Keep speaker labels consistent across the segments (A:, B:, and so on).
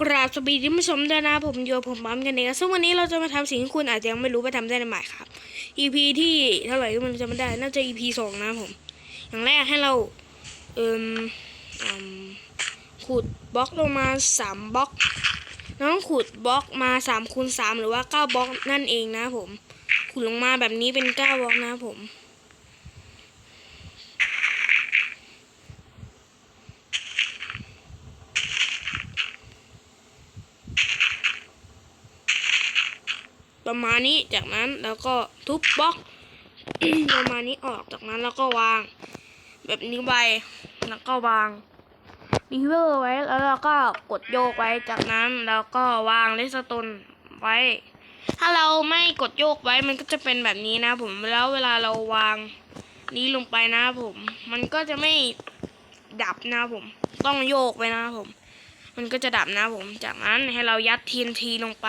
A: กราบสวัสดีท่านผู้ชมด้วยนะผมโยผมปั๊มกันเองซึ่งวันนี้เราจะมาทำสิ่งที่คุณอาจจะยังไม่รู้ว่าทำได้ในหมายครับ EP ที่เท่าไหร่ก็มันจะไม่ได้ น่าจะ EP สองนะผม อย่างแรกให้เราเอ่มขุดบล็อกลงมาสามบล็อกเราต้องขุดบล็อกมาสามคูณสามหรือว่าเก้าบล็อกนั่นเองนะผม ขุดลงมาแบบนี้เป็นเก้าบล็อกนะผม ประมาณนี้จากนั้นแล้วก็ทุบบล็อกประมาณนี้ออกจากนั้นแล้วก็วาง แบบนี้ไปแล้วก็วางรีเวอร์ไว้แล้วเราก็กดโยกไว้จากนั้นแล้วก็วางเลสตนไว้ ถ้าเราไม่กดโยกไว้มันก็จะเป็นแบบนี้นะผมแล้วเวลาเราวางนี้ลงไปนะผม มันก็จะไม่ดับนะผม ต้องโยกไว้นะผม มันก็จะดับนะผม จากนั้นให้เรายัด TNT ลงไป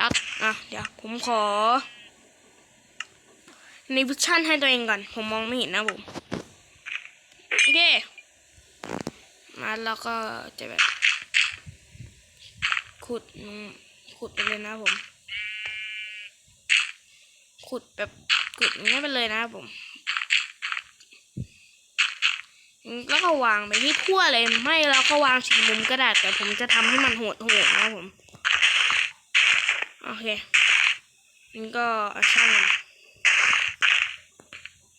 A: ยัดอะเดี๋ยวผมขอในวิชั่นให้ตัวเองก่อน ผมมองไม่เห็นนะผมโอเคมาแล้วก็จะแบบ ขุดขุดไปเลยนะผม ขุดแบบขุดอย่างเงี้ยไปเลยนะผม แล้วก็วางไปที่ทั่วเลย ไม่แล้วก็วางสี่มุมก็ได้แต่ผมจะทำให้มันโหดโหดนะผม โอเคนี่ก็ช่างมัน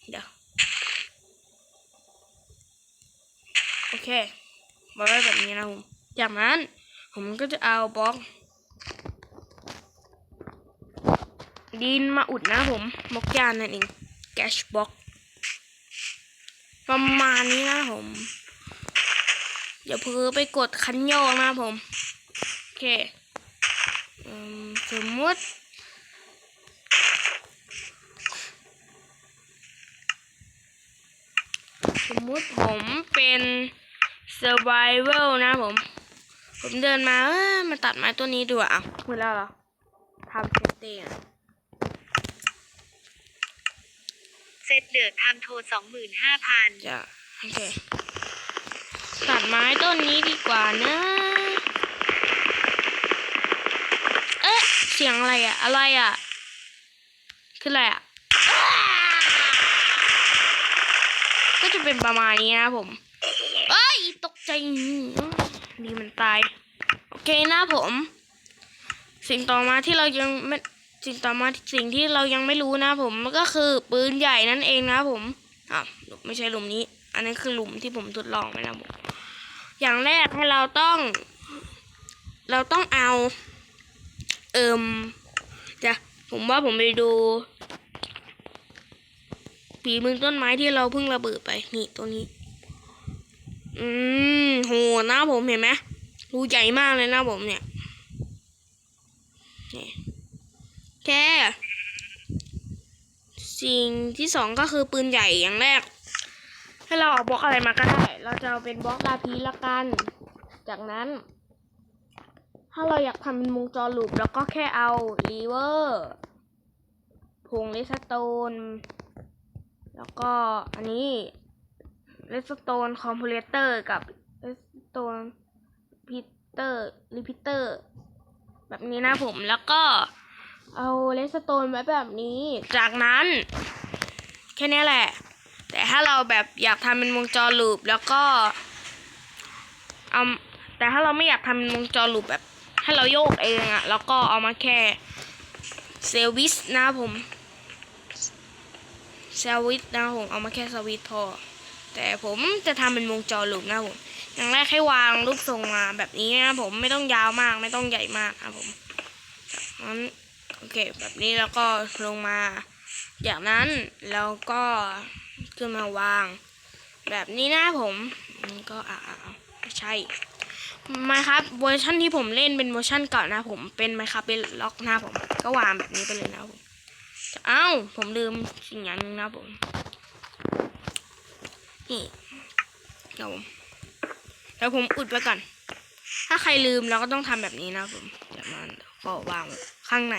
A: เดี๋ยว โอเคมาไว้แบบนี้นะผม จากนั้น ผมก็จะเอาบล็อก ดินมาอุดนะผมบล็อกยานนั่นเองแกชบล็อก ประมาณนี้นะผมอย่าเพิ่งไปกดคันโยกนะผม โอเค สมมติสมมุติผมเป็น survival นะผม ผมเดินมาเออมาตัดไม้ตัวนี้ดูอะหมดแล้วเหรอทำเซตติ้งอะ
B: เซตเดือดทำโทรสองหมื่นห้าพัน
A: จะโอเค ตัดไม้ต้นนี้ดีกว่านะ เอ๊ะ เสียงอะไรอะอะไรอะคืออะไรอะก็จะเป็นประมาณนี้นะผมเอ้ยตกใจนี่มันตาย โอเคนะผม สิ่งต่อมาที่เรายังไม่สิ่งต่อมาสิ่งที่เรายังไม่รู้นะผมมันก็คือปืนใหญ่นั่นเองนะผมอะไม่ใช่หลุมนี้ อันนั้นคือหลุมที่ผมทดลองไปนะผมอย่างแรกให้เราต้อง เราต้องเอา เอิมจะผมว่าผมไปดูปีมือต้นไม้ที่เราเพิ่งระเบิดไป นี่ตัวนี้ อืมโหนะผมเห็นไหมรูใหญ่มากเลยนะผมเนี่ยนี่แค่สิ่งที่สองก็คือปืนใหญ่อย่างแรก ให้เราเอาบล็อกอะไรมาก็ได้ เราจะเอาเป็นบล็อกดาพีละกัน จากนั้น ถ้าเราอยากทำเป็นวงจรลูปเราก็แค่เอาลีเวอร์พงเลสโตน แล้วก็อันนี้เลสโตนคอมเพลเตอร์กับเลสโตนพิเตอร์รีพิเตอร์ แบบนี้นะผมแล้วก็เอาเลสโตนไว้แบบนี้ จากนั้น แค่นี้แหละ แต่ถ้าเราแบบอยากทำเป็นวงจรลูปแล้วก็เอาแต่ถ้าเราไม่อยากทำเป็นวงจรลูปแบบ ให้เราโยกเองอะแล้วก็เอามาแค่เซลวิสนะผมเซลวิสนะผมเอามาแค่สวิตช์พอ แต่ผมจะทำเป็นวงจรลูปนะผมอย่างแรกให้วางรูปทรงมาแบบนี้นะผมไม่ต้องยาวมากไม่ต้องใหญ่มากครับผมนั้นโอเคแบบนี้แล้วก็ลงมาจากนั้นเราก็ขึ้นมาวาง แบบนี้นะผมก็อ่าใช่ มาครับเวอร์ชันที่ผมเล่นเป็นเวอร์ชันเก่านะผมเป็นไหมครับเป็นล็อกหน้าผม ก็วางแบบนี้ไปเลยนะผมเอ้าผมลืมสิ่งอย่างนึงนะผมนี่ครับผมแล้วผมอุดไว้ก่อน ถ้าใครลืมเราก็ต้องทำแบบนี้นะผมจากนั้นก็วางข้างใน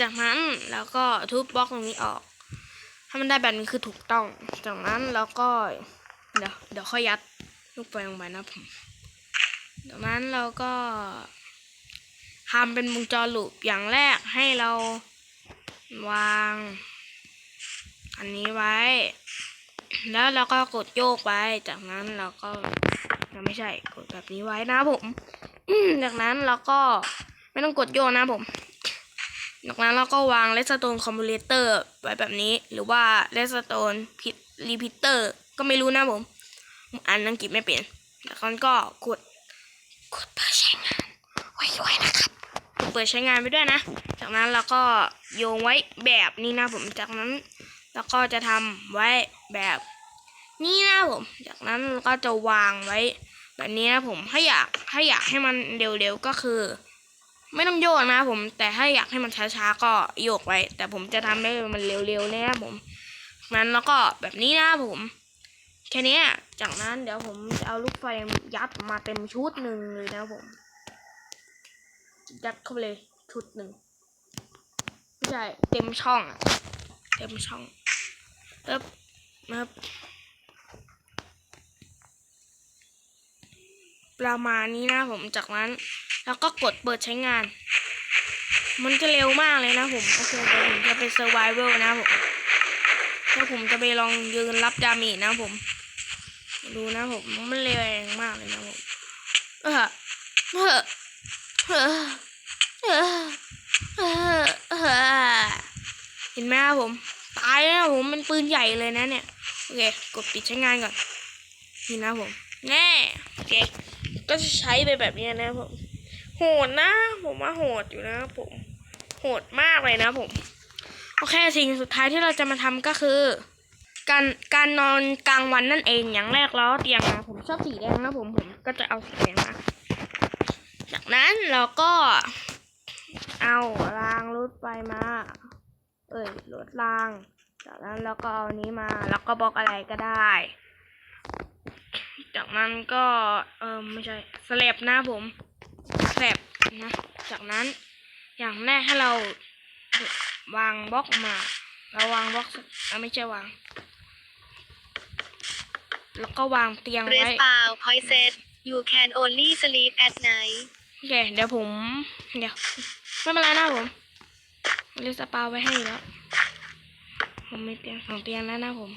A: จากนั้นแล้วก็ทุบบล็อกตรงนี้ออกถ้ามันได้แบบนี้คือถูกต้อง จากนั้นแล้วก็เดี๋ยวเดี๋ยวค่อยยัด ลูกไฟลงไปนะผมจากนั้นเราก็ทำเป็นวงจรลูปอย่างแรกให้เราวาง อันนี้ไว้ แล้วเราก็กดโยกไว้ จากนั้นเราก็ยังไม่ใช่กดแบบนี้ไว้นะผมจากนั้นเราก็ไม่ต้องกดโยกนะผมจากนั้นเราก็วางเลสโตนคอมพิวเตอร์ไว้แบบนี้ หรือว่าเลสโตนพิรีพิเตอร์ก็ไม่รู้นะผม อ่านอังกฤษไม่เป็นแล้วมันก็กดกดเปิดใช้งานไว้ด้วยนะครับเปิดใช้งานไปด้วยนะ จากนั้นเราก็โยงไว้แบบนี้นะผมจากนั้นเราก็จะทำไว้แบบนี้นะผม จากนั้นเราก็จะวางไว้ แบบนี้นะผมถ้าอยากถ้าอยากให้มันเร็วๆก็คือ ไม่ต้องโยกนะผม แต่ถ้าอยากให้มันช้าๆก็โยกไว้ แต่ผมจะทำให้มันเร็วๆเลยนะผมนั้นแล้วก็แบบนี้นะผม แค่นี้จากนั้นเดี๋ยวผมจะเอาลูกไฟยัดมาเต็มชุดหนึ่งเลยนะผม ยัดเข้าไปเลยชุดหนึ่งไม่ใช่เต็มช่องอะเต็มช่องเอ๊บมาประมาณนี้นะผมจากนั้น แล้วก็กดเปิดใช้งาน มันจะเร็วมากเลยนะผมโอเคเดี๋ยวผมจะไป survival นะผมแล้วผมจะไปลองยืนรับดาเมจนะผม ดูนะผมมันแรงมากเลยนะผมเออเออเออเออเออเออเห็นไหมครับผม ตายแล้วนะผมมันปืนใหญ่เลยนะเนี่ยโอเคกดปิดใช้งานก่อนนี่นะผมแน่โอเคก็จะใช้ไปแบบนี้นะผมโหดนะ ผมว่าโหดอยู่นะผมโหดมากเลยนะผมโอเคสิ่งสุดท้ายที่เราจะมาทำก็คือ การการนอนกลางวันนั่นเองอย่างแรกแล้วเตียงนะผมชอบสีแดงนะผมผมก็จะเอาสีแดงมาจากนั้นเราก็เอารางรถไฟมา เอ้ยรถราง จากนั้นเราก็เอานี้มา แล้วก็บล็อกอะไรก็ได้ จากนั้นก็เออไม่ใช่สแลบนะผมสแลบนะ จากนั้นอย่างแรกให้เราวางบล็อกมาเราวางบล็อกเออไม่ใช่วาง แล้วก็วางเตียง
B: เรส
A: ไว้
B: เปล่า point set you can only sleep at night
A: โอเคเดี๋ยวผม เดี๋ยว ไม่เป็นไรนะผมเรียกสปาไว้ให้อยู่แล้ว ผมมีเตียงสองเตียงแล้วนะผม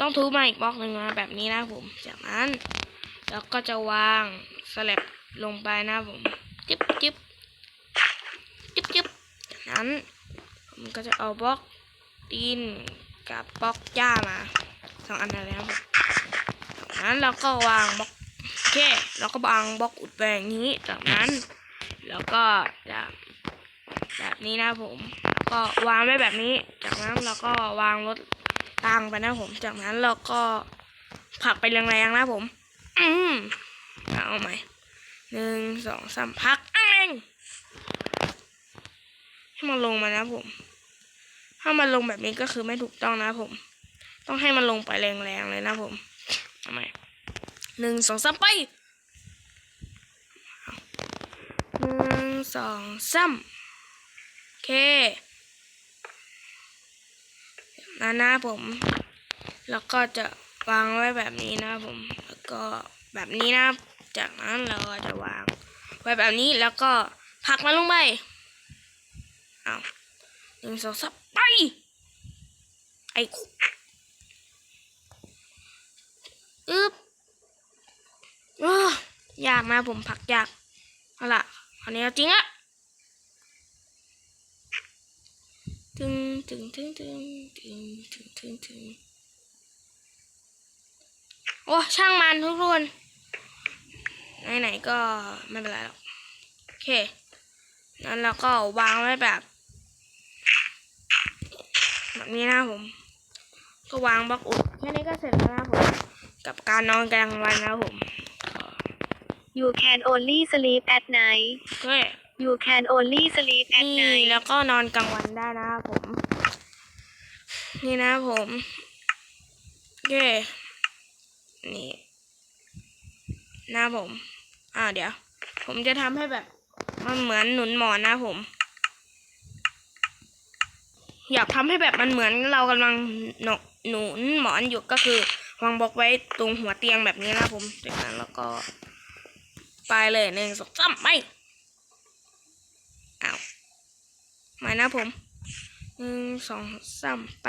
A: ต้องทุบมาอีกบล็อกหนึ่งนะแบบนี้นะผม จากนั้นเราก็จะวางสลับลงไปนะผมจึ๊บจึ๊บจึ๊บจึ๊บจากนั้นผมก็จะเอาบล็อกตีนกับบล็อกหญ้ามา สองอันนั้นแล้วผมจากนั้นเราก็วางบล็อกโอเคแล้วก็วางบล็อกอุดแบงนี้จากนั้น แล้วก็จะแบบนี้นะผมแล้วก็วางไว้แบบนี้ จากนั้นเราก็วางรถตังไปนะผม จากนั้นเราก็ผลักไปแรงๆนะผม อืมเอาใหม่หนึ่งสองสามพักแรงให้มันลงมานะผม ถ้ามันลงแบบนี้ก็คือไม่ถูกต้องนะผม ต้องให้มันลงไปแรงๆเลยนะผมเอาใหม่หนึ่งสองสามไปหนึ่งสองสามโอเคนะนะผม แล้วก็จะวางไว้แบบนี้นะผม แล้วก็แบบนี้นะ จากนั้นเราก็จะวาง ไว้แบบนี้แล้วก็ผักมันลงไปเอาหนึ่งสองสามไปไอ้ อึ๊บเออยากนะผมผลักยากเอาล่ะคราวนี้จริงอะถึงถึงถึงถึงถึงถึงถึงถึงโอ้ช่างมันทุกคนไหนๆก็ไม่เป็นไรหรอกโอเคนั้นเราก็วางไว้แบบ แบบนี้นะผม ก็วางบล็อกอุดแค่นี้ก็เสร็จแล้วนะผม กับการนอนกลางวันนะผม
B: you can only sleep at night
A: ก็
B: you can only sleep at
A: นี่
B: night
A: แล้วก็นอนกลางวันได้นะครับผม นี่นะผมโอเคนี่นะผม อ่าเดี๋ยว ผมจะทำให้แบบมันเหมือนหนุนหมอนนะผม อยากทำให้แบบมันเหมือนเรากำลังหนกหนุนหมอนอยู่ก็คือ วางบล็อกไว้ตรงหัวเตียงแบบนี้นะผมจากนั้นแล้วก็ไปเลยหนึ่งสองสามไปอ้าวมานะผมหนึ่งสองสามไป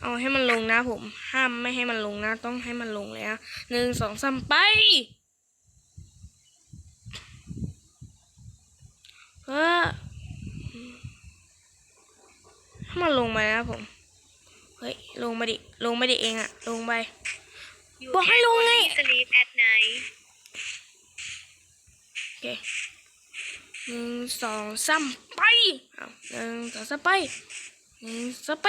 A: เอาให้มันลงนะผม ห้ามไม่ให้มันลงนะ ต้องให้มันลงเลยนะหนึ่งสองสามไป เออ ให้มันลงมานะผม เฮ้ย ลงมาดิ ลงมาดิเองอะลงไป
B: You
A: บอกให้
B: can
A: ลงไง
B: only sleep at night
A: โอเคหนึ่งสองสามไปเอาหนึ่งสองสามไปหนึ่งสองไป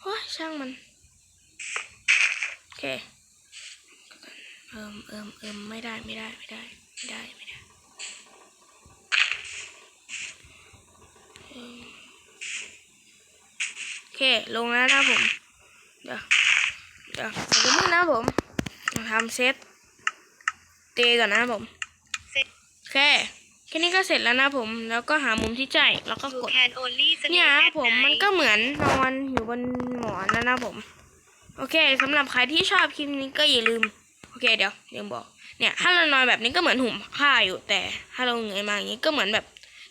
A: โอ้ยช่างมัน โอเค เอิมเอิมเอิมไม่ได้ไม่ได้ไม่ได้ไม่ได้ไม่ได้เอิ่มโอ เค ลงแล้วนะผม เดี๋ยว เดี๋ยวเดี๋ยวนึงนะผมทำเซตเตก่อนนะผม
B: เสร็จ
A: โอเคแค่นี้ก็เสร็จแล้วนะผม แล้วก็หามุมที่ใช่แล้วก็
B: You
A: กด
B: can only sleep
A: เนี่ยนะ
B: at
A: ผมมัน
B: night
A: ก็เหมือนนอนอยู่บนหมอนนะนะผม โอเคสำหรับใครที่ชอบคลิปนี้ก็อย่าลืม โอเคเดี๋ยวลืมบอก เนี่ย ถ้าเรานอนแบบนี้ก็เหมือนหุ่มผ้าอยู่แต่ ถ้าเราเงยมาอย่างนี้ก็เหมือนแบบ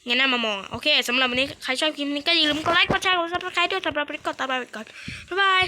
A: เงยหน้ามามองอะโอเคสำหรับวันนี้ใครชอบคลิปนี้ก็อย่าลืมกดไลค์กดแชร์กดซับสไครต์ด้วยสำหรับวันนี้กดตามไปก่อนบ๊ายบาย